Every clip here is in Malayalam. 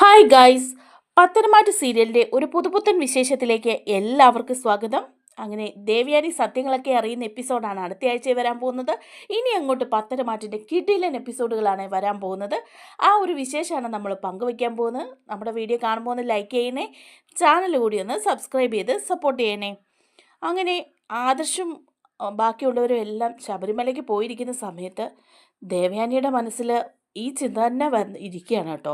ഹായ് ഗായ്സ് പത്തനമാറ്റ് സീരിയലിന്റെ ഒരു പുതുപുത്തൻ വിശേഷത്തിലേക്ക് എല്ലാവർക്കും സ്വാഗതം. അങ്ങനെ ദേവയാനി സത്യങ്ങളൊക്കെ അറിയുന്ന എപ്പിസോഡാണ് അടുത്ത ആഴ്ച വരാൻ പോകുന്നത്. ഇനി അങ്ങോട്ട് പത്തനമാറ്റിന്റെ കിടിലൻ എപ്പിസോഡുകളാണ് വരാൻ പോകുന്നത്. ആ ഒരു വിശേഷമാണ് നമ്മൾ പങ്കുവയ്ക്കാൻ പോകുന്നത്. നമ്മുടെ വീഡിയോ കാണുമ്പോൾ ഒന്ന് ലൈക്ക് ചെയ്യണേ. ചാനൽ കൂടി ഒന്ന് സബ്സ്ക്രൈബ് ചെയ്ത് സപ്പോർട്ട് ചെയ്യണേ. അങ്ങനെ ആദർശും ബാക്കിയുള്ളവരും എല്ലാം ശബരിമലയ്ക്ക് പോയിരിക്കുന്ന സമയത്ത് ദേവയാനിയുടെ മനസ്സിൽ ഈ ചിന്ത തന്നെ വന്ന് ഇരിക്കുകയാണ് കേട്ടോ.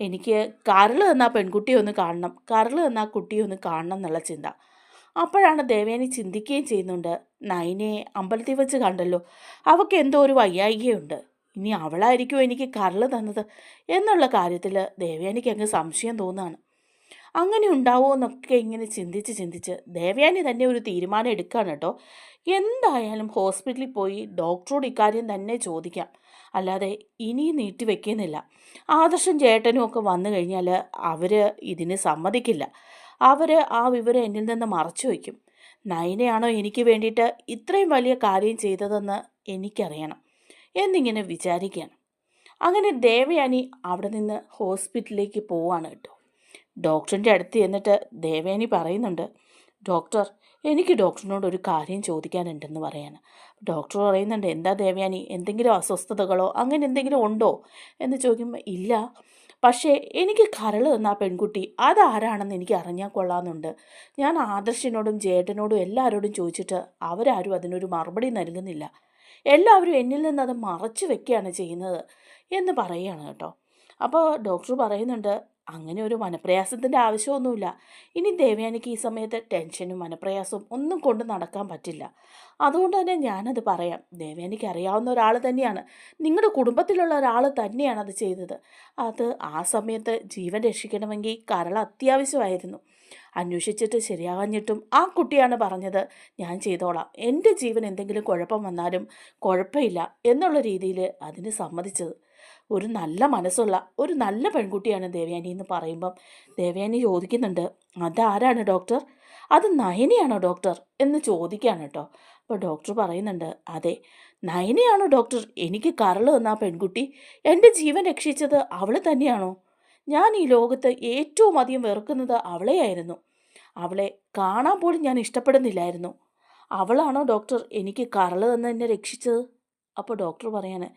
എനിക്ക് കരൾ തന്ന ആ പെൺകുട്ടിയെ ഒന്ന് കാണണം കരൾ തന്ന ആ കുട്ടിയെ ഒന്ന് കാണണം എന്നുള്ള ചിന്ത. അപ്പോഴാണ് ദേവേനി ചിന്തിക്കുകയും ചെയ്യുന്നുണ്ട് നൈനെ അമ്പലത്തിൽ വെച്ച് കണ്ടല്ലോ അവൾക്ക് എന്തോ ഒരു വയ്യായികയുണ്ട്. ഇനി അവളായിരിക്കും എനിക്ക് കരൾ തന്നത്? എന്നുള്ള കാര്യത്തിൽ ദേവേനിക്ക് അങ്ങ് സംശയം തോന്നുകയാണ്. അങ്ങനെ ഉണ്ടാവുമോ എന്നൊക്കെ ഇങ്ങനെ ചിന്തിച്ച് ചിന്തിച്ച് ദേവയാനി തന്നെ ഒരു തീരുമാനം എടുക്കുകയാണ് കേട്ടോ. എന്തായാലും ഹോസ്പിറ്റലിൽ പോയി ഡോക്ടറോട് ഇക്കാര്യം തന്നെ ചോദിക്കാം. അല്ലാതെ ഇനിയും നീട്ടി വെക്കുന്നില്ല. ആദർശം ചേട്ടനും ഒക്കെ വന്നു കഴിഞ്ഞാൽ അവർ ഇതിന് സമ്മതിക്കില്ല. അവർ ആ വിവരം എന്നിൽ നിന്ന് മറച്ചു വയ്ക്കും. നയനയാണോ എനിക്ക് വേണ്ടിയിട്ട് ഇത്രയും വലിയ കാര്യം ചെയ്തതെന്ന് എനിക്കറിയണം. എന്നിങ്ങനെ വിചാരിക്കുകയാണ്. അങ്ങനെ ദേവയാനി അവിടെ നിന്ന് ഹോസ്പിറ്റലിലേക്ക് പോവാണ് കേട്ടോ. ഡോക്ടറിന്റെ അടുത്ത് ചെന്നിട്ട് ദേവേനി പറയുന്നുണ്ട് ഡോക്ടർ എനിക്ക് ഡോക്ടറിനോട് ഒരു കാര്യം ചോദിക്കാനുണ്ടെന്ന് പറയാൻ ഡോക്ടർ പറയുന്നുണ്ട് എന്താ ദേവയാനി എന്തെങ്കിലും അസ്വസ്ഥതകളോ അങ്ങനെ എന്തെങ്കിലും ഉണ്ടോ? എന്ന് ചോദിക്കുമ്പോൾ ഇല്ല. പക്ഷേ എനിക്ക് കരൾ തന്ന ആ പെൺകുട്ടി അതാരാണെന്ന് എനിക്ക് അറിഞ്ഞാൽ കൊള്ളാമെന്നുണ്ട്. ഞാൻ ആദർശിനോടും ജേട്ടനോടും എല്ലാവരോടും ചോദിച്ചിട്ട് അവരാരും അതിനൊരു മറുപടി നൽകുന്നില്ല. എല്ലാവരും എന്നിൽ നിന്ന് അത് മറച്ചു വെക്കുകയാണ് ചെയ്യുന്നത് എന്ന് പറയുകയാണ് കേട്ടോ. അപ്പോൾ ഡോക്ടർ പറയുന്നുണ്ട് അങ്ങനെ ഒരു മനപ്രയാസത്തിന്റെ ആവശ്യമൊന്നുമില്ല. ഇനി ദേവയാനിക്ക് ഈ സമയത്ത് ടെൻഷനും മനപ്രയാസവും ഒന്നും കൊണ്ട് നടക്കാൻ പറ്റില്ല. അതുകൊണ്ട് തന്നെ ഞാനത് പറയാം. ദേവയാനിക്ക് അറിയാവുന്ന ഒരാൾ തന്നെയാണ്. നിങ്ങളുടെ കുടുംബത്തിലുള്ള ഒരാൾ തന്നെയാണ് അത് ചെയ്തത്. അത് ആ സമയത്ത് ജീവൻ രക്ഷിക്കണമെങ്കിൽ കരൾ അത്യാവശ്യമായിരുന്നു. അന്വേഷിച്ചിട്ട് ശരിയാകാഞ്ഞിട്ടും ആ കുട്ടിയാണ് പറഞ്ഞത് ഞാൻ ചെയ്തോളാം. എന്റെ ജീവൻ എന്തെങ്കിലും കുഴപ്പം വന്നാലും കുഴപ്പമില്ല എന്നുള്ള രീതിയിൽ അതിന് സമ്മതിച്ചത്. ഒരു നല്ല മനസ്സുള്ള ഒരു നല്ല പെൺകുട്ടിയാണ് ദേവയാനി എന്ന് പറയുമ്പം ദേവയാനി ചോദിക്കുന്നുണ്ട് അതാരാണ് ഡോക്ടർ? അത് നയനിയാണോ ഡോക്ടർ? എന്ന് ചോദിക്കുകയാണ് കേട്ടോ. അപ്പോൾ ഡോക്ടർ പറയുന്നുണ്ട് അതെ നയനിയാണോ ഡോക്ടർ? എനിക്ക് കരൾ തന്ന ആ പെൺകുട്ടി എന്റെ ജീവൻ രക്ഷിച്ചത് അവൾ തന്നെയാണോ? ഞാൻ ഈ ലോകത്ത് ഏറ്റവും അധികം വെറുക്കുന്നത് അവളെയായിരുന്നു. അവളെ കാണാൻ പോലും ഞാൻ ഇഷ്ടപ്പെടുന്നില്ലായിരുന്നു. അവളാണോ ഡോക്ടർ എനിക്ക് കരൾ തന്ന എന്നെ രക്ഷിച്ചത്? അപ്പോൾ ഡോക്ടർ പറയാണ്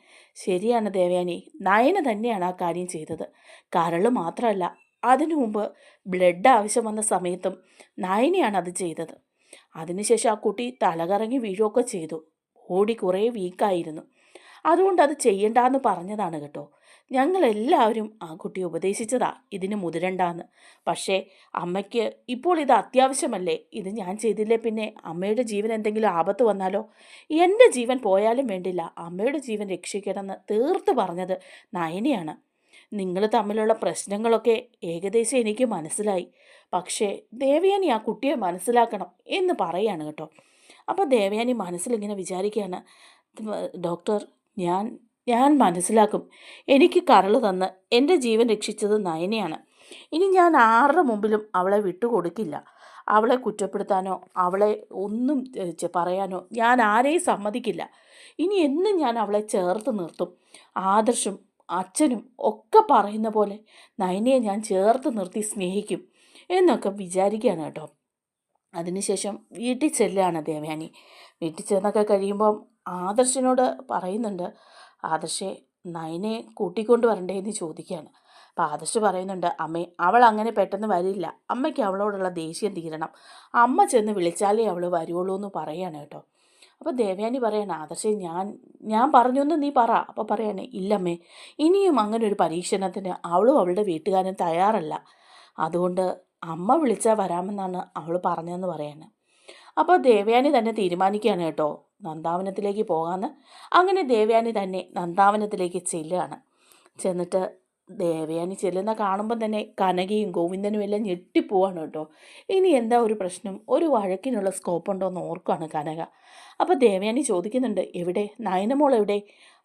ശരിയാണ് ദേവയാനി നയന തന്നെയാണ് ആ കാര്യം ചെയ്തത്. കരൾ മാത്രമല്ല അതിനു മുമ്പ് ബ്ലഡ് ആവശ്യം വന്ന സമയത്തും നയനയാണ് അത് ചെയ്തത്. അതിനുശേഷം ആ കുട്ടി തലകറങ്ങി വീഴുകയൊക്കെ ചെയ്തു. ഓടി കുറേ വീക്കായിരുന്നു അതുകൊണ്ട് അത് ചെയ്യണ്ടെന്ന് പറഞ്ഞതാണ് കേട്ടോ. ഞങ്ങളെല്ലാവരും ആ കുട്ടിയെ ഉപദേശിച്ചതാ ഇതിന് മുതിരണ്ടാന്ന്. പക്ഷേ അമ്മയ്ക്ക് ഇപ്പോൾ ഇത് അത്യാവശ്യമല്ലേ? ഇത് ഞാൻ ചെയ്തില്ലേ പിന്നെ? അമ്മയുടെ ജീവൻ എന്തെങ്കിലും ആപത്ത് വന്നാലോ? എന്റെ ജീവൻ പോയാലും വേണ്ടില്ല. അമ്മയുടെ ജീവൻ രക്ഷിക്കണമെന്ന് തീർത്ത് പറഞ്ഞത് നയനയാണ്. നിങ്ങൾ തമ്മിലുള്ള പ്രശ്നങ്ങളൊക്കെ ഏകദേശം എനിക്ക് മനസ്സിലായി. പക്ഷേ ദേവയാനി ആ കുട്ടിയെ മനസ്സിലാക്കണം എന്ന് പറയാണ് കേട്ടോ. അപ്പോൾ ദേവയാനി മനസ്സിലിങ്ങനെ വിചാരിക്കുകയാണ് ഡോക്ടർ ഞാൻ ഞാൻ മനസ്സിലാക്കും. എനിക്ക് കരൾ തന്ന് എന്റെ ജീവൻ രക്ഷിച്ചത് നയനയാണ്. ഇനി ഞാൻ ആരുടെ മുമ്പിലും അവളെ വിട്ടുകൊടുക്കില്ല. അവളെ കുറ്റപ്പെടുത്താനോ അവളെ ഒന്നും പറയാനോ ഞാൻ ആരെയും സമ്മതിക്കില്ല. ഇനി എന്നും ഞാൻ അവളെ ചേർത്ത് നിർത്തും. ആദർശും അച്ഛനും ഒക്കെ പറയുന്ന പോലെ നയനയെ ഞാൻ ചേർത്ത് നിർത്തി സ്നേഹിക്കും എന്നൊക്കെ വിചാരിക്കുകയാണ് കേട്ടോ. അതിനുശേഷം വീട്ടിൽ ചെല്ലുകയാണ് ദേവയാനി. വീട്ടിൽ ചെന്നൊക്കെ കഴിയുമ്പം ആദർശനോട് പറയുന്നുണ്ട് ആദർശെ നയനെ കൂട്ടിക്കൊണ്ട് വരണ്ടേ എന്ന് ചോദിക്കുകയാണ്. അപ്പോൾ ആദർശ് പറയുന്നുണ്ട് അമ്മേ അവൾ അങ്ങനെ പെട്ടെന്ന് വരില്ല. അമ്മയ്ക്ക് അവളോടുള്ള ദേഷ്യം തീരണം. അമ്മ ചെന്ന് വിളിച്ചാലേ അവൾ വരുള്ളൂ എന്ന് പറയാണ് കേട്ടോ. അപ്പോൾ ദേവയാനി പറയാണ് ആദർശെ ഞാൻ ഞാൻ പറഞ്ഞൊന്ന് നീ പറ. അപ്പോൾ പറയാണ് ഇല്ലമ്മേ ഇനിയും അങ്ങനെ ഒരു പരീക്ഷണത്തിന് അവളും അവളുടെ വീട്ടുകാരും തയ്യാറല്ല. അതുകൊണ്ട് അമ്മ വിളിച്ചാൽ വരാമെന്നാണ് അവൾ പറഞ്ഞതെന്ന് പറയാണ്. അപ്പോൾ ദേവയാനി തന്നെ തീരുമാനിക്കുകയാണ് കേട്ടോ. നന്ദാവനത്തിലേക്ക് പോകാമെന്ന് അങ്ങനെ ദേവയാനി തന്നെ നന്ദാവനത്തിലേക്ക് ചെല്ലുകയാണ്. ചെന്നിട്ട് ദേവയാനി ചെല്ലുന്ന കാണുമ്പോൾ തന്നെ കനകയും ഗോവിന്ദനും എല്ലാം ഞെട്ടിപ്പോവാണ് കേട്ടോ. ഇനി എന്താ ഒരു പ്രശ്നം? ഒരു വഴക്കിനുള്ള സ്കോപ്പ് ഉണ്ടോ എന്ന് ഓർക്കുകയാണ് കനക. അപ്പോൾ ദേവയാനി ചോദിക്കുന്നുണ്ട് എവിടെ? നയനമോൾ എവിടെ?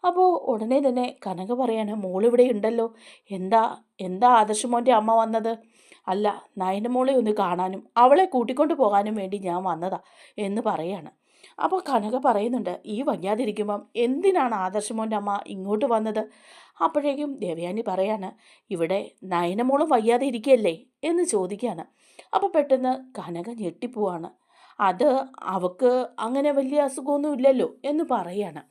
അപ്പോൾ ഉടനെ തന്നെ കനക പറയാണ് മോളിവിടെ ഉണ്ടല്ലോ. എന്താ എന്താ ആദർശമോന്റെ അമ്മ വന്നത്? അല്ല നയന്റെ മോളെ ഒന്ന് കാണാനും അവളെ കൂട്ടിക്കൊണ്ട് പോകാനും വേണ്ടി ഞാൻ വന്നതാ എന്ന് പറയാണ്. അപ്പോൾ കനക പറയുന്നുണ്ട് ഈ വയ്യാതിരിക്കുമ്പം എന്തിനാണ് ആദർശമോന്റെ അമ്മ ഇങ്ങോട്ട് വന്നത്? അപ്പോഴേക്കും ദേവയാനി പറയാണ് ഇവിടെ നയനമോളും വയ്യാതെ ഇരിക്കുകയല്ലേ? എന്ന് ചോദിക്കുകയാണ്. അപ്പോൾ പെട്ടെന്ന് കനക ഞെട്ടിപ്പോവാണ്. അത് അവക്ക് അങ്ങനെ വലിയ അസുഖമൊന്നും ഇല്ലല്ലോ? എന്ന് പറയാണ്.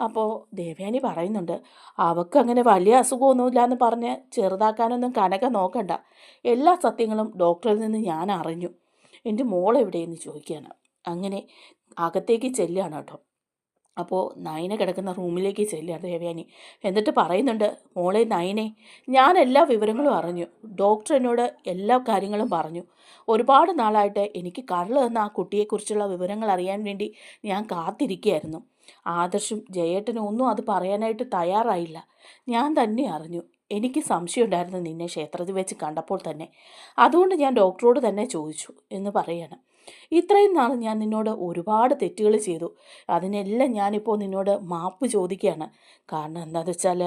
അപ്പോൾ ദേവയാനി പറയുന്നുണ്ട് അവൾക്ക് അങ്ങനെ വലിയ അസുഖമൊന്നുമില്ല എന്ന് പറഞ്ഞ് ചെറുതാക്കാനൊന്നും കനക നോക്കണ്ട. എല്ലാ സത്യങ്ങളും ഡോക്ടറിൽ നിന്ന് ഞാൻ അറിഞ്ഞു. എന്റെ മോൾ എവിടെയെന്ന് ചോദിക്കുകയാണ് അങ്ങനെ അകത്തേക്ക് ചെല്ലുകയാണ് കേട്ടോ. അപ്പോൾ നയന കിടക്കുന്ന റൂമിലേക്ക് ചെല്ലുകയാണ് ദേവയാനി. എന്നിട്ട് പറയുന്നുണ്ട് മോളെ നയനെ ഞാൻ എല്ലാ വിവരങ്ങളും അറിഞ്ഞു. ഡോക്ടർ എന്നോട് എല്ലാ കാര്യങ്ങളും പറഞ്ഞു. ഒരുപാട് നാളായിട്ട് എനിക്ക് കരൾ എന്ന ആ കുട്ടിയെക്കുറിച്ചുള്ള വിവരങ്ങൾ അറിയാൻ വേണ്ടി ഞാൻ കാത്തിരിക്കുകയായിരുന്നു. ആദർശും ജയേട്ടനും ഒന്നും അത് പറയാനായിട്ട് തയ്യാറായില്ല. ഞാൻ തന്നെ അറിഞ്ഞു. എനിക്ക് സംശയമുണ്ടായിരുന്നു നിന്നെ ക്ഷേത്രത്തിൽ വെച്ച് കണ്ടപ്പോൾ തന്നെ. അതുകൊണ്ട് ഞാൻ ഡോക്ടറോട് തന്നെ ചോദിച്ചു എന്ന് പറയണം. ഇത്രയും നാൾ ഞാൻ നിന്നോട് ഒരുപാട് തെറ്റുകൾ ചെയ്തു. അതിനെല്ലാം ഞാനിപ്പോൾ നിന്നോട് മാപ്പ് ചോദിക്കുകയാണ്. കാരണം എന്താണെന്ന് വെച്ചാൽ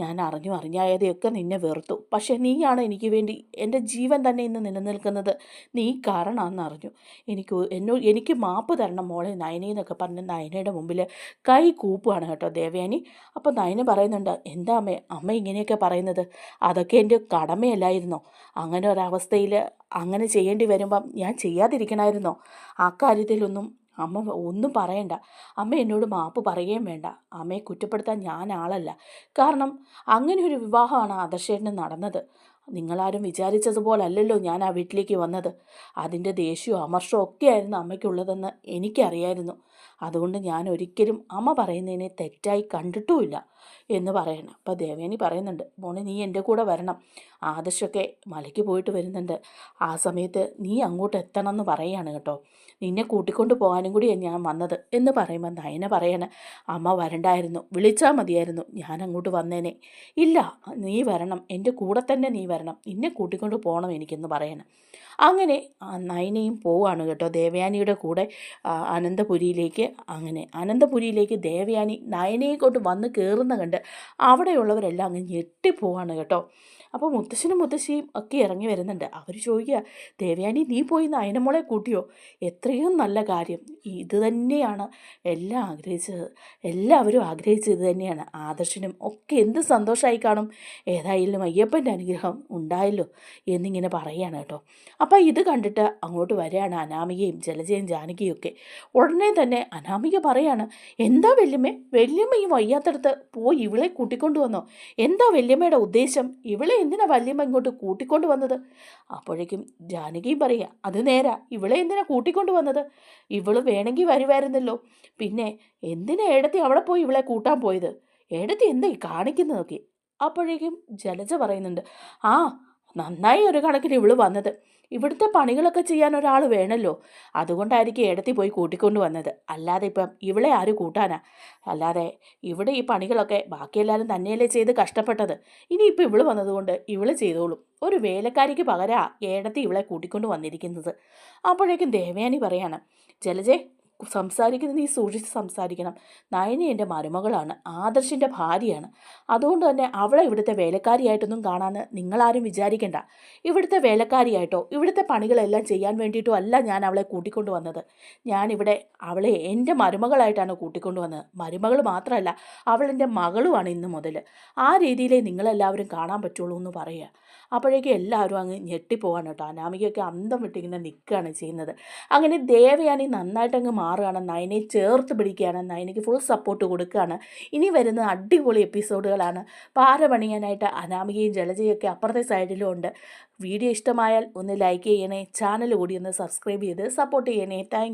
ഞാൻ അറിഞ്ഞു അറിഞ്ഞായതെയൊക്കെ നിന്നെ വെറുത്തു. പക്ഷേ നീയാണ് എനിക്ക് വേണ്ടി എന്റെ ജീവൻ തന്നെ ഇന്ന് നിലനിൽക്കുന്നത്. നീ കാരണമാണെന്ന് അറിഞ്ഞു. എനിക്ക് എന്നോ എനിക്ക് മാപ്പ് തരണം മോളെ നയനി എന്നൊക്കെ പറഞ്ഞ് നയനയുടെ മുമ്പിൽ കൈ കൂപ്പുകയാണ് കേട്ടോ ദേവയാനി. അപ്പോൾ നയന പറയുന്നുണ്ട് എന്താ അമ്മേ അമ്മ ഇങ്ങനെയൊക്കെ പറയുന്നത്? അതൊക്കെ എന്റെ കടമയല്ലായിരുന്നോ? അങ്ങനെ ഒരവസ്ഥയിൽ അങ്ങനെ ചെയ്യേണ്ടി വരുമ്പം ഞാൻ ചെയ്യാതിരിക്കണമായിരുന്നോ. ആ കാര്യത്തിലൊന്നും അമ്മ ഒന്നും പറയണ്ട. അമ്മ എന്നോട് മാപ്പ് പറയുകയും വേണ്ട. അമ്മയെ കുറ്റപ്പെടുത്താൻ ഞാൻ ആളല്ല. കാരണം അങ്ങനെ ഒരു വിവാഹമാണ് ആദർശേട്ടന് നടന്നത്. നിങ്ങളാരും വിചാരിച്ചതുപോലല്ലല്ലോ ഞാൻ ആ വീട്ടിലേക്ക് വന്നത്. അതിന്റെ ദേഷ്യവും അമർഷവും ഒക്കെയായിരുന്നു അമ്മയ്ക്കുള്ളതെന്ന് എനിക്കറിയായിരുന്നു. അതുകൊണ്ട് ഞാൻ ഒരിക്കലും അമ്മ പറയുന്നതിനെ തെറ്റായി കണ്ടിട്ടുമില്ല. എന്ന് പറയണം. അപ്പോൾ ദേവേനി പറയുന്നുണ്ട് മോനെ നീ എന്റെ കൂടെ വരണം. ആദർശൊക്കെ മലയ്ക്ക് പോയിട്ട് വരുന്നുണ്ട്. ആ സമയത്ത് നീ അങ്ങോട്ട് എത്തണം എന്ന് പറയുകയാണ് കേട്ടോ. നിന്നെ കൂട്ടിക്കൊണ്ട് പോകാനും കൂടിയാണ് ഞാൻ വന്നത് എന്ന് പറയുമ്പോൾ നയന പറയണ അമ്മ വരണ്ടായിരുന്നു. വിളിച്ചാൽ മതിയായിരുന്നു. ഞാൻ അങ്ങോട്ട് വന്നേനെ. ഇല്ല നീ വരണം. എന്റെ കൂടെ തന്നെ നീ വരണം. നിന്നെ കൂട്ടിക്കൊണ്ട് പോകണം എനിക്കെന്ന് പറയണം. അങ്ങനെ നയനയും പോവാണ് കേട്ടോ. ദേവയാനിയുടെ കൂടെ അനന്തപുരിയിലേക്ക്. അങ്ങനെ അനന്തപുരിയിലേക്ക് ദേവയാനി നയനയെ കൊണ്ട് വന്ന് കയറുന്ന കണ്ട് അവിടെയുള്ളവരെല്ലാം അങ്ങ് ഞെട്ടിപ്പോവാണ് കേട്ടോ. അപ്പോൾ മുത്തശ്ശനും മുത്തശ്ശിയും ഒക്കെ ഇറങ്ങി വരുന്നുണ്ട്. അവർ ചോദിക്കുക ദേവയാനി നീ പോയി നയനമോളെ കൂട്ടിയോ? എത്രയും നല്ല കാര്യം. ഇത് തന്നെയാണ് എല്ലാം ആഗ്രഹിച്ചത്. എല്ലാവരും ആഗ്രഹിച്ചത് ഇത് തന്നെയാണ്. ആദർശനും ഒക്കെ എന്ത് സന്തോഷമായി കാണും. ഏതായാലും അയ്യപ്പന്റെ അനുഗ്രഹം ഉണ്ടായല്ലോ എന്നിങ്ങനെ പറയുകയാണ് കേട്ടോ. അപ്പോൾ ഇത് കണ്ടിട്ട് അങ്ങോട്ട് വരികയാണ് അനാമികയും ജലജയും ജാനകിയും ഒക്കെ ഉടനെ തന്നെ അനാമിക പറയാണ് എന്താ വല്യമ്മേ? വല്യമ്മ ഈ വയ്യാത്തടത്ത് പോയി ഇവളെ കൂട്ടിക്കൊണ്ടു വന്നോ? എന്താ വല്യമ്മയുടെ ഉദ്ദേശം? ഇവളെ എന്തിനാ വല്യമ്മ ഇങ്ങോട്ട് കൂട്ടിക്കൊണ്ടു വന്നത്? അപ്പോഴേക്കും ജാനകിയും പറയുക അത് നേരാ ഇവളെ എന്തിനാ കൂട്ടിക്കൊണ്ടു വന്നത്? ഇവൾ വേണമെങ്കിൽ വരുമായിരുന്നല്ലോ പിന്നെ എന്തിനാ ഏടത്തി അവിടെ പോയി ഇവളെ കൂട്ടാൻ പോയത്? ഏടത്തി എന്താ ഈ കാണിക്കുന്നതൊക്കെ? അപ്പോഴേക്കും ജലജ പറയുന്നുണ്ട് ആ നന്നായി ഒരു കണക്കിന് ഇവൾ വന്നത്. ഇവിടുത്തെ പണികളൊക്കെ ചെയ്യാൻ ഒരാൾ വേണമല്ലോ അതുകൊണ്ടായിരിക്കും ഇടത്തി പോയി കൂട്ടിക്കൊണ്ട് വന്നത്. അല്ലാതെ ഇപ്പം ഇവളെ ആര് കൂട്ടാനാ? അല്ലാതെ ഇവിടെ ഈ പണികളൊക്കെ ബാക്കിയെല്ലാവരും തന്നെയല്ലേ ചെയ്ത് കഷ്ടപ്പെട്ടത്. ഇനിയിപ്പോൾ ഇവൾ വന്നതുകൊണ്ട് ഇവൾ ചെയ്തോളും. ഒരു വേലക്കാരിക്ക് പകരാ ഏടത്തി ഇവളെ കൂട്ടിക്കൊണ്ട് വന്നിരിക്കുന്നത്. അപ്പോഴേക്കും ദേവയാനി പറയാണ് ജലജെ സംസാരിക്കുന്നത് നീ സൂക്ഷിച്ച് സംസാരിക്കണം. നയനി എന്റെ മരുമകളാണ് ആദർശിന്റെ ഭാര്യയാണ്. അതുകൊണ്ട് തന്നെ അവളെ ഇവിടുത്തെ വേലക്കാരിയായിട്ടൊന്നും കാണാമെന്ന് നിങ്ങളാരും വിചാരിക്കേണ്ട. ഇവിടുത്തെ വേലക്കാരിയായിട്ടോ ഇവിടുത്തെ പണികളെല്ലാം ചെയ്യാൻ വേണ്ടിയിട്ടോ അല്ല ഞാൻ അവളെ കൂട്ടിക്കൊണ്ടു വന്നത്. ഞാനിവിടെ അവളെ എന്റെ മരുമകളായിട്ടാണ് കൂട്ടിക്കൊണ്ടു വന്നത്. മരുമകൾ മാത്രമല്ല അവളെന്റെ മകളുമാണ് ഇന്ന് മുതൽ ആ രീതിയിലേ നിങ്ങളെല്ലാവരും കാണാൻ പറ്റുള്ളൂ എന്ന് പറയുക. അപ്പോഴേക്കും എല്ലാവരും അങ്ങ് ഞെട്ടിപ്പോവാണ് കേട്ടോ. അനാമികയൊക്കെ അന്തം വിട്ടിങ്ങനെ നിൽക്കുകയാണ് ചെയ്യുന്നത്. അങ്ങനെ ദേവയാനി നന്നായിട്ട് അങ്ങ് മാറുകയാണ്. നയനെ ചേർത്ത് പിടിക്കുകയാണ്. നയനയ്ക്ക് ഫുൾ സപ്പോർട്ട് കൊടുക്കുകയാണ്. ഇനി വരുന്ന അടിപൊളി എപ്പിസോഡുകളാണ് പാര പണിയാനായിട്ട് അനാമികയും ജലജയൊക്കെ അപ്പുറത്തെ സൈഡിലും ഉണ്ട്. വീഡിയോ ഇഷ്ടമായാൽ ഒന്ന് ലൈക്ക് ചെയ്യണേ ചാനൽ കൂടി ഒന്ന് സബ്സ്ക്രൈബ് ചെയ്ത് സപ്പോർട്ട് ചെയ്യണേ. താങ്ക്